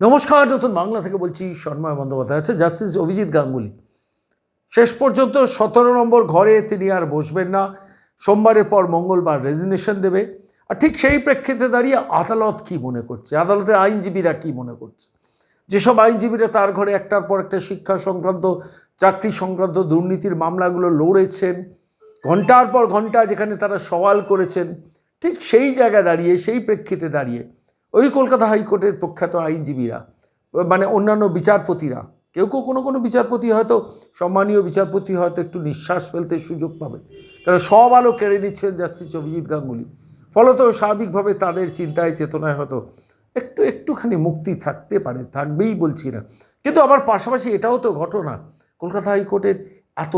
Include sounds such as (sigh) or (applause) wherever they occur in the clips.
নমস্কার, নতুন বাংলা থেকে বলছি সন্ময় বন্দ্যোপাধ্যায় আছে, জাস্টিস অভিজিৎ গাঙ্গুলি। শেষ পর্যন্ত সতেরো নম্বর ঘরে তিনি আর বসবেন না। সোমবারের পর মঙ্গলবার রেজিগনেশন দেবে। আর ঠিক সেই প্রেক্ষিতে দাঁড়িয়ে আদালত কি মনে করছে? আদালতের আইনজীবীরা কি মনে করছে? যেসব আইনজীবীরা তার ঘরে একটার পর একটা শিক্ষা সংক্রান্ত, চাকরি সংক্রান্ত দুর্নীতির মামলাগুলো লড়েছেন, ঘণ্টার পর ঘণ্টা যেখানে তারা সওয়াল করেছেন, ঠিক সেই জায়গায় দাঁড়িয়ে, সেই প্রেক্ষিতে দাঁড়িয়ে ওই কলকাতা হাইকোর্টের প্রখ্যাত আইনজীবীরা মানে অন্যান্য বিচারপতিরা, কেউ কেউ কোনো কোনো বিচারপতি হয়তো, সম্মানীয় বিচারপতি হয়তো একটু নিঃশ্বাস ফেলতে সুযোগ পাবে কারণ সব আলো কেড়ে নিচ্ছেন জাস্টিস অভিজিৎ গাঙ্গুলি। ফলত স্বাভাবিকভাবে তাদের চিন্তায়, চেতনায় হয়তো একটু একটুখানি মুক্তি থাকতে পারে, থাকবেই বলছি না। কিন্তু আবার পাশাপাশি এটাও তো ঘটনা, কলকাতা হাইকোর্টের এত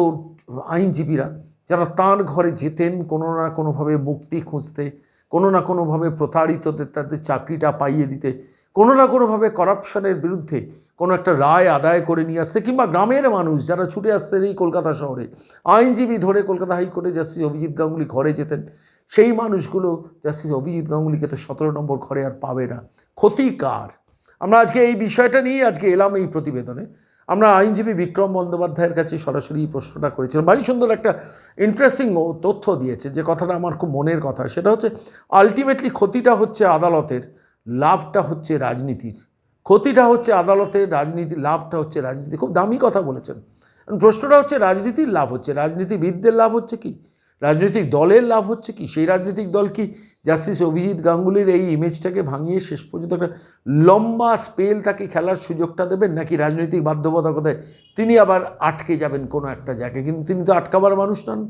আইনজীবীরা, যারা তাঁর ঘরে যেতেন কোনো না কোনোভাবে মুক্তি খুঁজতে কোনো না কোনোভাবে প্রতারিতদের তাদের চাকরিটা পাইয়ে দিতে, কোনো না কোনোভাবে করাপশনের বিরুদ্ধে কোনো একটা রায় আদায় করে নিয়ে আসছে কিংবা গ্রামের মানুষ যারা ছুটে আসতেন এই কলকাতা শহরে, আইনজীবী ধরে কলকাতা হাইকোর্টে জাস্টিস অভিজিৎ গাঙ্গুলি ঘরে যেতেন, সেই মানুষগুলো জাস্টিস অভিজিৎ গাঙ্গুলিকে তো সতেরো নম্বর ঘরে আর পাবে না। ক্ষতিকার। আমরা আজকে এই বিষয়টা নিয়ে আজকে এলাম এই প্রতিবেদনে। আমরা আইনজীবী বিক্রম বন্দ্যোপাধ্যায়ের কাছে সরাসরি এই প্রশ্নটা করেছিলাম। ভারী সুন্দর একটা ইন্টারেস্টিং তথ্য দিয়েছে, যে কথাটা আমার খুব মনের কথা। সেটা হচ্ছে আলটিমেটলি ক্ষতিটা হচ্ছে আদালতের, লাভটা হচ্ছে রাজনীতির। ক্ষতিটা হচ্ছে আদালতের, রাজনীতি, লাভটা হচ্ছে রাজনীতি। খুব দামি কথা বলেছেন। প্রশ্নটা হচ্ছে, রাজনীতির লাভ হচ্ছে, রাজনীতিবিদদের লাভ হচ্ছে কি? রাজনৈতিক দলের লাভ হচ্ছে কি? সেই রাজনৈতিক দল কি জাস্টিস অভিজিৎ গাঙ্গুলির এই ইমেজটাকে ভাঙিয়ে শেষ পর্যন্ত একটা লম্বা স্পেল তাকে খেলার সুযোগটা দেবেন, নাকি রাজনৈতিক বাধ্যবাধকতায় তিনি আবার আটকে যাবেন কোনো একটা জায়গায়? কিন্তু তিনি তো আটকাবার মানুষ নন।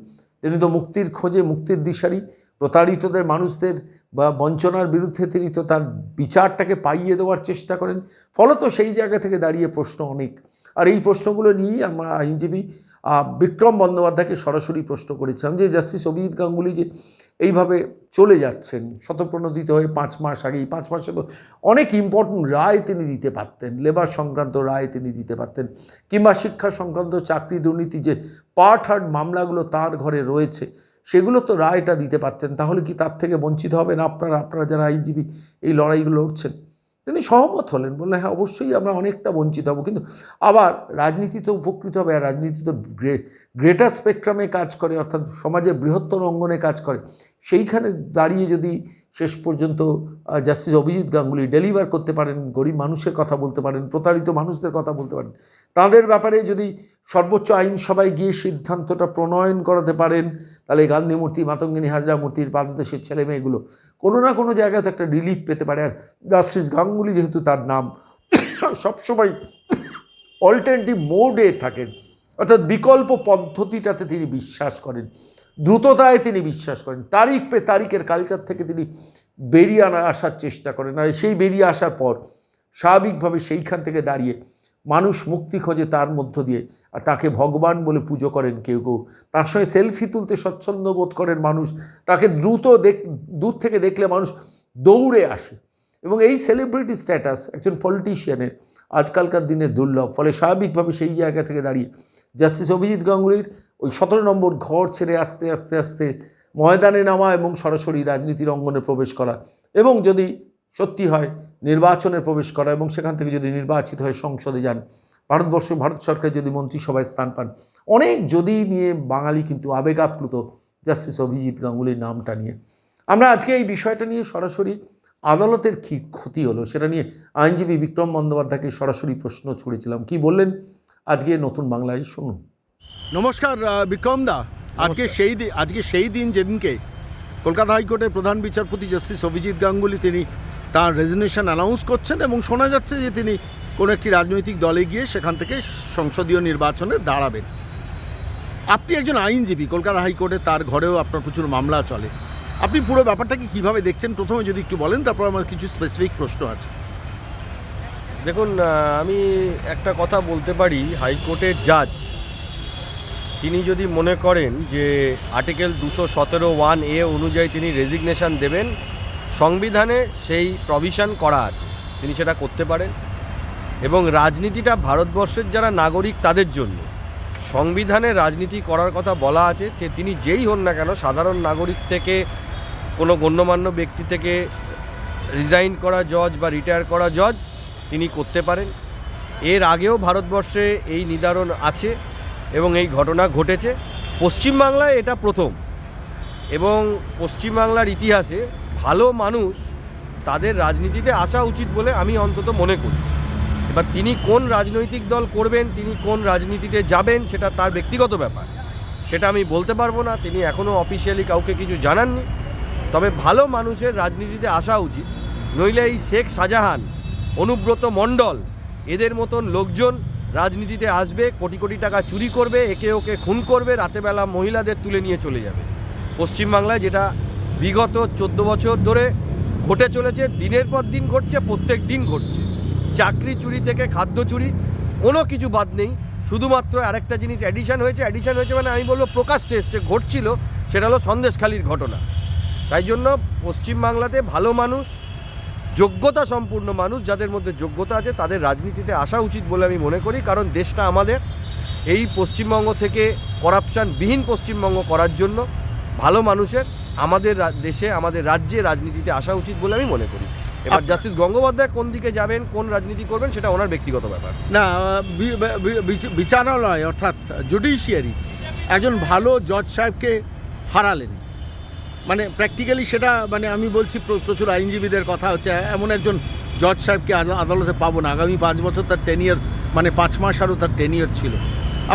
তিনি তো মুক্তির খোঁজে, মুক্তির দিশারি, প্রতারিতদের মানুষদের বা বঞ্চনার বিরুদ্ধে তিনি তো তার বিচারটাকে পাইয়ে দেওয়ার চেষ্টা করেন। ফলত সেই জায়গা থেকে দাঁড়িয়ে প্রশ্ন অনেক। আর এই প্রশ্নগুলো নিয়েই আমরা আইনজীবী বিক্রম বন্দ্যোপাধ্যায়কে সরাসরি প্রশ্ন করেছিলাম যে, জাস্টিস অভিজিৎ গাঙ্গুলি যে এইভাবে চলে যাচ্ছেন শতপ্রণোদিত হয়ে পাঁচ মাস আগে এই পাঁচ মাসে তো অনেক ইম্পর্ট্যান্ট রায় তিনি দিতে পারতেন লেবার সংক্রান্ত রায় তিনি দিতে পারতেন, কিংবা শিক্ষা সংক্রান্ত চাকরি দুর্নীতি যে পার্ট হার্ড মামলাগুলো তার ঘরে রয়েছে, সেগুলো তো রায়টা দিতে পারতেন, তাহলে কি তার থেকে বঞ্চিত হবেন আপনারা আপনারা যারা আইনজীবী এই লড়াইগুলো লড়ছেন? তিনি সহমত হলেন, বললেন হ্যাঁ অবশ্যই আমরা অনেকটা বঞ্চিত হব। কিন্তু আবার রাজনীতি তো উপকৃত হবে, আর রাজনীতি তো গ্রেটার স্পেকট্রামে কাজ করে, অর্থাৎ সমাজের বৃহত্তর অঙ্গনে কাজ করে। সেইখানে দাঁড়িয়ে যদি শেষ পর্যন্ত জাস্টিস অভিজিৎ গাঙ্গুলি ডেলিভার করতে পারেন, গরিব মানুষের কথা বলতে পারেন, প্রতারিত মানুষদের কথা বলতে পারেন তাদের ব্যাপারে যদি সর্বোচ্চ আইনসভায় গিয়ে সিদ্ধান্তটা প্রণয়ন করাতে পারেন, তাহলে গান্ধী মূর্তি, মাতঙ্গিনী হাজরা মূর্তির পাদদেশের ছেলে মেয়েগুলো কোনো না কোনো জায়গায় তো একটা রিলিফ পেতে পারে। আর জাস্টিস গাঙ্গুলি যেহেতু তার নাম, সবসময় অল্টারনেটিভ মোডে থাকেন। অর্থাৎ বিকল্প পদ্ধতিটাতে তিনি বিশ্বাস করেন, দ্রুততায় তিনি বিশ্বাস করেন, তারিখ পে তারিখের কালচার থেকে তিনি বেরিয়ে আনা, আসার চেষ্টা করেন। আর সেই বেরিয়ে আসার পর, স্বাভাবিকভাবে সেইখান থেকে দাঁড়িয়ে মানুষ মুক্তি খোঁজে তার মধ্য দিয়ে। আর তাকে ভগবান বলে পুজো করেন কেউ কেউ। তার সঙ্গে সেলফি তুলতে স্বচ্ছন্দ বোধ করেন মানুষ। তাকে দ্রুত দেখ দূর থেকে দেখলে মানুষ দৌড়ে আসে। এবং এই সেলিব্রিটি স্ট্যাটাস একজন পলিটিশিয়ানের আজকালকার দিনে দুর্লভ। ফলে স্বাভাবিকভাবে সেই জায়গা থেকে দাঁড়িয়ে জাস্টিস অভিজিৎ গাঙ্গুলির ওই সতেরো নম্বর ঘর ছেড়ে আস্তে আস্তে আস্তে ময়দানে নামা এবং সরাসরি রাজনীতির অঙ্গনে প্রবেশ করা। এবং যদি সত্যি হয় নির্বাচনে প্রবেশ করা এবং সেখান থেকে যদি নির্বাচিত হয়ে সংসদে যান ভারতবর্ষ ভারত সরকার যদি মন্ত্রিসভায় স্থান পান অনেক যদি নিয়ে বাঙালি কিন্তু আবেগাপ্লুত জাস্টিস অভিজিৎ গাঙ্গুলির নামটা নিয়ে। আমরা আজকে এই বিষয়টা নিয়ে সরাসরি আদালতের কী ক্ষতি হলো সেটা নিয়ে আইনজীবী বিক্রম বন্দ্যোপাধ্যায়কে সরাসরি প্রশ্ন ছুড়েছিলাম। কি বললেন? আজকে নতুন বাংলায় শুনুন। নমস্কার বিক্রম দা। আজকে সেই দিন আজকে সেই দিন যেদিনকে কলকাতা হাইকোর্টের প্রধান বিচারপতি জাস্টিস অভিজিৎ গাঙ্গুলি তিনি তার রেজিগনেশন অ্যানাউন্স করছেন এবং শোনা যাচ্ছে যে তিনি কোনো একটি রাজনৈতিক দলে গিয়ে সেখান থেকে সংসদীয় নির্বাচনে দাঁড়াবেন। আপনি একজন আইনজীবী, কলকাতা হাইকোর্টে তার ঘরেও আপনার প্রচুর মামলা চলে। আপনি পুরো ব্যাপারটাকে কীভাবে দেখছেন? প্রথমে যদি একটু বলেন, তারপর আমার কিছু স্পেসিফিক প্রশ্ন আছে। দেখুন আমি একটা কথা বলতে পারি, হাইকোর্টের জাজ তিনি যদি মনে করেন যে আর্টিকেল দুশো সতেরো ওয়ান এ অনুযায়ী তিনি রেজিগনেশন দেবেন সংবিধানে সেই প্রভিশন করা আছে। তিনি সেটা করতে পারেন। এবং রাজনীতিটা ভারতবর্ষের যারা নাগরিক তাদের জন্য। সংবিধানে রাজনীতি করার কথা বলা আছে যে তিনি যেই হন না কেন সাধারণ নাগরিক থেকে, কোনো গণ্যমান্য ব্যক্তি থেকে রিজাইন করা জজ বা রিটায়ার করা জজ তিনি করতে পারেন। এর আগেও ভারতবর্ষে এই নিদারণ আছে এবং এই ঘটনা ঘটেছে। পশ্চিমবাংলায় এটা প্রথম। এবং পশ্চিমবাংলার ইতিহাসে ভালো মানুষ তাদের রাজনীতিতে আসা উচিত বলে আমি অন্তত মনে করি। এবার তিনি কোন রাজনৈতিক দল করবেন, তিনি কোন রাজনীতিতে যাবেন, সেটা তার ব্যক্তিগত ব্যাপার। সেটা আমি বলতে পারব না, তিনি এখনও অফিসিয়ালি কাউকে কিছু জানাননি। তবে ভালো মানুষের রাজনীতিতে আসা উচিত। নইলে এই শেখ শাহজাহান, অনুব্রত মণ্ডল, এদের মতন লোকজন রাজনীতিতে আসবে, কোটি কোটি টাকা চুরি করবে, একে ওকে খুন করবে, রাতেবেলা মহিলাদের তুলে নিয়ে চলে যাবে। পশ্চিমবাংলায় যেটা বিগত চোদ্দ বছর ধরে ঘটে চলেছে, দিনের পর দিন ঘটছে, প্রত্যেক দিন ঘটছে। চাকরি চুরি থেকে খাদ্য চুরি, কোনো কিছু বাদ নেই। শুধুমাত্র আরেকটা জিনিস অ্যাডিশান হয়েছে অ্যাডিশান হয়েছে মানে আমি বলব প্রকাশ্যে এসছে, ঘটছিল, সেটা হলো সন্দেশখালির ঘটনা। তাই জন্য পশ্চিমবাংলাতে ভালো মানুষ, যোগ্যতা সম্পূর্ণ মানুষ, যাদের মধ্যে যোগ্যতা আছে, তাদের রাজনীতিতে আসা উচিত বলে আমি মনে করি, কারণ দেশটা আমাদের এই পশ্চিমবঙ্গ থেকে করাপশানবিহীন পশ্চিমবঙ্গ করার জন্য ভালো মানুষের আমাদের দেশে আমাদের রাজ্যে রাজনীতিতে আসা উচিত বলে আমি মনে করি। এবার জাস্টিস গঙ্গোপাধ্যায় কোন দিকে যাবেন কোন রাজনীতি করবেন সেটা ওনার ব্যক্তিগত ব্যাপার। না বিচারালয় অর্থাৎ জুডিশিয়ারি একজন ভালো জজ সাহেবকে হারালেন। মানে প্র্যাকটিক্যালি সেটা মানে আমি বলছি প্রচুর আইনজীবীদের কথা হচ্ছে এমন একজন জজ সাহেবকে আদালতে পাবো না। আগামী পাঁচ বছর তার টেনিয়র মানে পাঁচ মাস আরও তার টেনিয়র ছিল।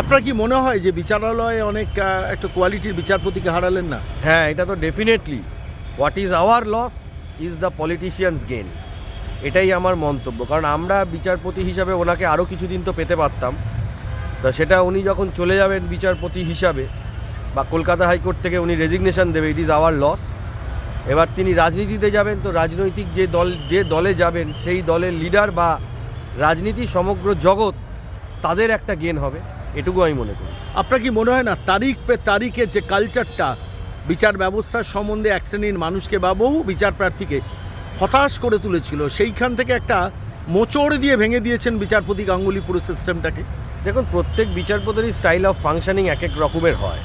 আপনার কি মনে হয় যে বিচারালয়ে অনেক একটা কোয়ালিটির বিচারপতিকে হারালেন না? হ্যাঁ এটা তো definitely what is our loss is the politicians gain এটাই আমার মন্তব্য। কারণ আমরা বিচারপতি হিসাবে ওনাকে আরও কিছুদিন তো পেতে পারতাম। তা সেটা উনি যখন চলে যাবেন বিচারপতি হিসাবে, বা কলকাতা হাইকোর্ট থেকে উনি রেজিগনেশন দেবে ইট ইজ আওয়ার লস এবার তিনি রাজনীতিতে যাবেন, তো রাজনৈতিক যে দল, যে দলে যাবেন, সেই দলের লিডার বা রাজনীতি সমগ্র জগৎ তাদের একটা গেন হবে। এটুকু আমি মনে করি। আপনার কি মনে হয় না তারিখ পে তারিখের যে কালচারটা বিচার ব্যবস্থার সম্বন্ধে এক শ্রেণির মানুষকে বা বহু বিচার প্রার্থীকে হতাশ করে তুলেছিল সেইখান থেকে একটা মোচড় দিয়ে ভেঙে দিয়েছেন বিচারপতি গাঙ্গুলি পুরো সিস্টেমটাকে দেখুন প্রত্যেক বিচারপতিরই স্টাইল অফ ফাংশনিং এক এক রকমের হয়।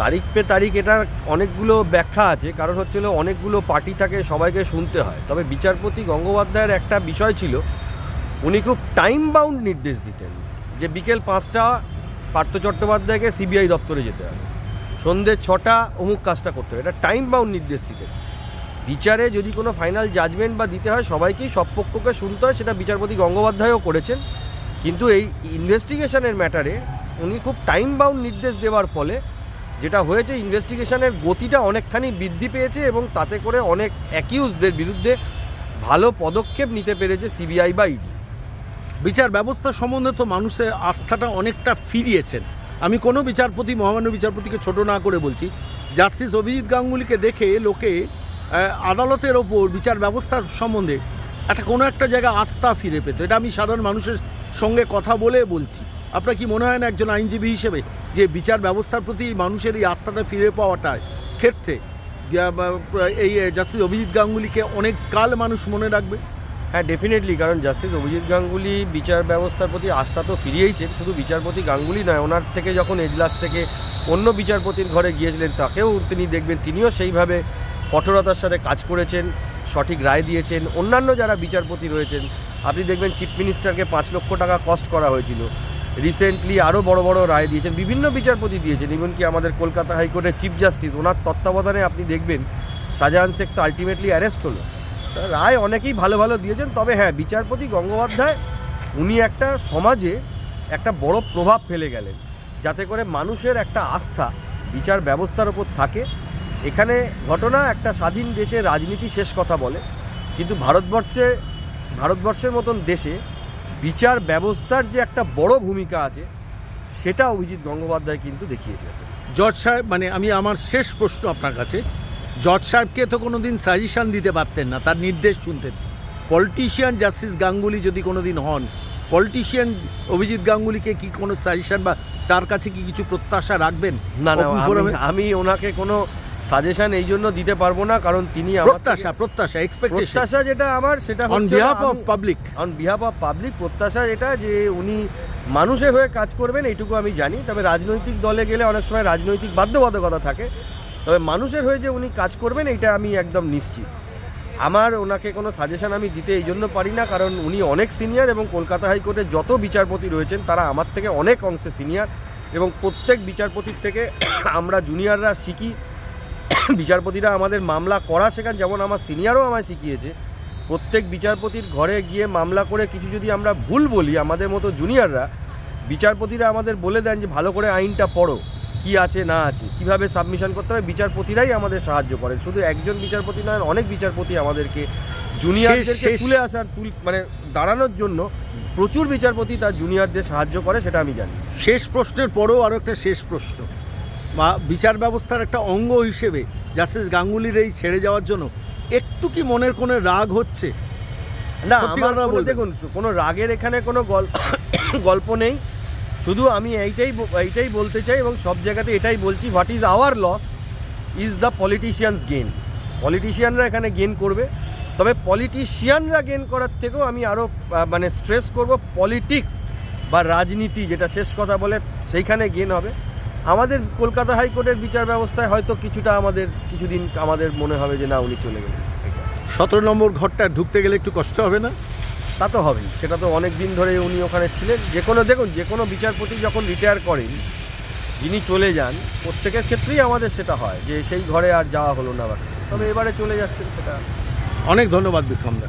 তারিখ পে তারিখ এটার অনেকগুলো ব্যাখ্যা আছে কারণ হচ্ছে হলো অনেকগুলো পার্টি থাকে সবাইকে শুনতে হয়। তবে বিচারপতি গঙ্গোপাধ্যায়ের একটা বিষয় ছিল উনি খুব টাইম বাউন্ড নির্দেশ দিতেন। যে বিকেল পাঁচটা পার্থ চট্টোপাধ্যায়কে সিবিআই দপ্তরে যেতে হবে। সন্ধ্যে ছটা অমুক কাজটা করতে হবে। এটা টাইম বাউন্ড নির্দেশ দিতে বিচারে যদি কোনো ফাইনাল জাজমেন্ট বা দিতে হয়, সবাইকেই সব পক্ষকে শুনতে হয়, সেটা বিচারপতি গঙ্গোপাধ্যায়ও করেছেন। কিন্তু এই ইনভেস্টিগেশনের ম্যাটারে উনি খুব টাইম বাউন্ড নির্দেশ দেওয়ার ফলে যেটা হয়েছে ইনভেস্টিগেশনের গতিটা অনেকখানি বৃদ্ধি পেয়েছে এবং তাতে করে অনেক অ্যাকিউজদের বিরুদ্ধে ভালো পদক্ষেপ নিতে পেরেছে সিবিআই বা ইডি। বিচার ব্যবস্থা সম্বন্ধে তো মানুষের আস্থাটা অনেকটা ফিরিয়েছেন। আমি কোনো বিচারপতি, মহামান্য বিচারপতিকে ছোট না করে বলছি, জাস্টিস অভিজিৎ গাঙ্গুলিকে দেখে লোকে আদালতের ওপর বিচার ব্যবস্থার সম্বন্ধে একটা কোনো একটা জায়গায় আস্থা ফিরে পেত। এটা আমি সাধারণ মানুষের সঙ্গে কথা বলে বলছি। আপনার কি মনে হয় না একজন আইনজীবী হিসেবে যে বিচার ব্যবস্থার প্রতি মানুষের এই আস্থাটা ফিরে পাওয়াটার ক্ষেত্রে এই জাস্টিস অভিজিৎ গাঙ্গুলিকে অনেক কাল মানুষ মনে রাখবে? হ্যাঁ ডেফিনেটলি কারণ জাস্টিস অভিজিৎ গাঙ্গুলি বিচার ব্যবস্থার প্রতি আস্থা তো ফিরিয়েইছেন শুধু বিচারপতি গাঙ্গুলি নয়, ওনার থেকে যখন এজলাস থেকে অন্য বিচারপতির ঘরে গিয়েছিলেন, তাকেও তিনি দেখবেন, তিনিও সেইভাবে কঠোরতার সাথে কাজ করেছেন, সঠিক রায় দিয়েছেন। অন্যান্য যারা বিচারপতি রয়েছেন, আপনি দেখবেন চিফ মিনিস্টারকে পাঁচ লক্ষ টাকা কস্ট করা হয়েছিল। রিসেন্টলি আরও বড় বড় রায় দিয়েছেন, বিভিন্ন বিচারপতি দিয়েছেন, এমনকি আমাদের কলকাতা হাইকোর্টের চিফ জাস্টিস ওনার তত্ত্বাবধানে আপনি দেখবেন, শাহজাহান শেখ তো আলটিমেটলি অ্যারেস্ট হলো। রায় অনেকেই ভালো ভালো দিয়েছেন, তবে হ্যাঁ বিচারপতি গঙ্গোপাধ্যায়, উনি একটা সমাজে একটা বড় প্রভাব ফেলে গেলেন। যাতে করে মানুষের একটা আস্থা বিচার ব্যবস্থার ওপর থাকে। এখানে ঘটনা একটা স্বাধীন দেশে রাজনীতি শেষ কথা বলে, কিন্তু ভারতবর্ষে, ভারতবর্ষের মতন দেশে বিচার ব্যবস্থার যে একটা বড় ভূমিকা আছে, সেটা অভিজিৎ গঙ্গোপাধ্যায় কিন্তু দেখিয়ে গেছে জজ সাহেব মানে আমি আমার শেষ প্রশ্ন আপনার কাছে। জজ সাহেবকে তো কোনো দিন সাজেশান দিতে পারতেন না তার নির্দেশ শুনতেন। পলিটিশিয়ান জাস্টিস গাঙ্গুলি যদি কোনো দিন হন পলিটিশিয়ান অভিজিৎ গাঙ্গুলিকে কি কোনো সাজেশান বা তার কাছে কি কিছু প্রত্যাশা রাখবেন? না না আমি- ওনাকে কোনো সাজেশন এই জন্য দিতে পারব না কারণ তিনি প্রত্যাশা প্রত্যাশা এক্সপেকটেশন প্রত্যাশা যেটা আমার সেটা on behalf of public on behalf of public প্রত্যাশা এটা যে উনি মানুষের হয়ে কাজ করবেন এইটুকু আমি জানি। তবে রাজনৈতিক দলে গেলে অনেক সময় রাজনৈতিক বাধ্যবাধকতা থাকে। তবে মানুষের হয়ে যে উনি কাজ করবেন এটা আমি একদম নিশ্চিত। আমার ওনাকে কোনো সাজেশন আমি দিতে এই জন্য পারি না, কারণ উনি অনেক সিনিয়র এবং কলকাতা হাইকোর্টে যত বিচারপতি রয়েছেন, তারা আমার থেকে অনেক অংশে সিনিয়র এবং প্রত্যেক বিচারপতির থেকে (coughs) আমরা জুনিয়ররা শিখি। (coughs) বিচারপতিরা আমাদের মামলা করা শেখান, যেমন আমার সিনিয়রও আমায় শিখিয়েছে। প্রত্যেক বিচারপতির ঘরে গিয়ে মামলা করে কিছু যদি আমরা ভুল বলি, আমাদের মতো জুনিয়ররা বিচারপতিরা আমাদের বলে দেন যে, ভালো করে আইনটা পড়ো। কি আছে না আছে কীভাবে সাবমিশন করতে হবে বিচারপতিরাই আমাদের সাহায্য করেন। শুধু একজন বিচারপতি নয় অনেক বিচারপতি আমাদেরকে জুনিয়রদেরকে তুলে আসার তুল মানে দাঁড়ানোর জন্য প্রচুর বিচারপতি তার জুনিয়রদের সাহায্য করে সেটা আমি জানি। শেষ প্রশ্নের পরেও আরও একটা শেষ প্রশ্ন। বা বিচার ব্যবস্থার একটা অঙ্গ হিসেবে জাস্টিস গাঙ্গুলির এই ছেড়ে যাওয়ার জন্য একটু কি মনের কোনো রাগ হচ্ছে? না দেখুন কোনো রাগের এখানে কোনো গল্প (coughs) গল্প নেই। শুধু আমি এইটাই এইটাই বলতে চাই এবং সব জায়গাতে এটাই বলছি what is our loss is the politicians gain পলিটিশিয়ানরা এখানে গেন করবে। তবে পলিটিশিয়ানরা গেন করার থেকেও আমি আরও মানে স্ট্রেস করব পলিটিক্স বা রাজনীতি যেটা শেষ কথা বলে সেইখানে গেন হবে। আমাদের কলকাতা হাইকোর্টের বিচার ব্যবস্থায় হয়তো কিছুটা আমাদের, কিছুদিন আমাদের মনে হবে যে না, উনি চলে গেলেন। সতেরো নম্বর ঘরটা ঢুকতে গেলে একটু কষ্ট হবে না? তা তো হবেই। সেটা তো অনেক দিন ধরে উনি ওখানে ছিলেন। যে কোনো, দেখুন, যে কোনো বিচারপতি যখন রিটায়ার করেন, যিনি চলে যান, প্রত্যেকের ক্ষেত্রেই আমাদের সেটা হয় যে সেই ঘরে আর যাওয়া হলো না তবে এবারে চলে যাচ্ছেন সেটা। অনেক ধন্যবাদ বিক্রমদা।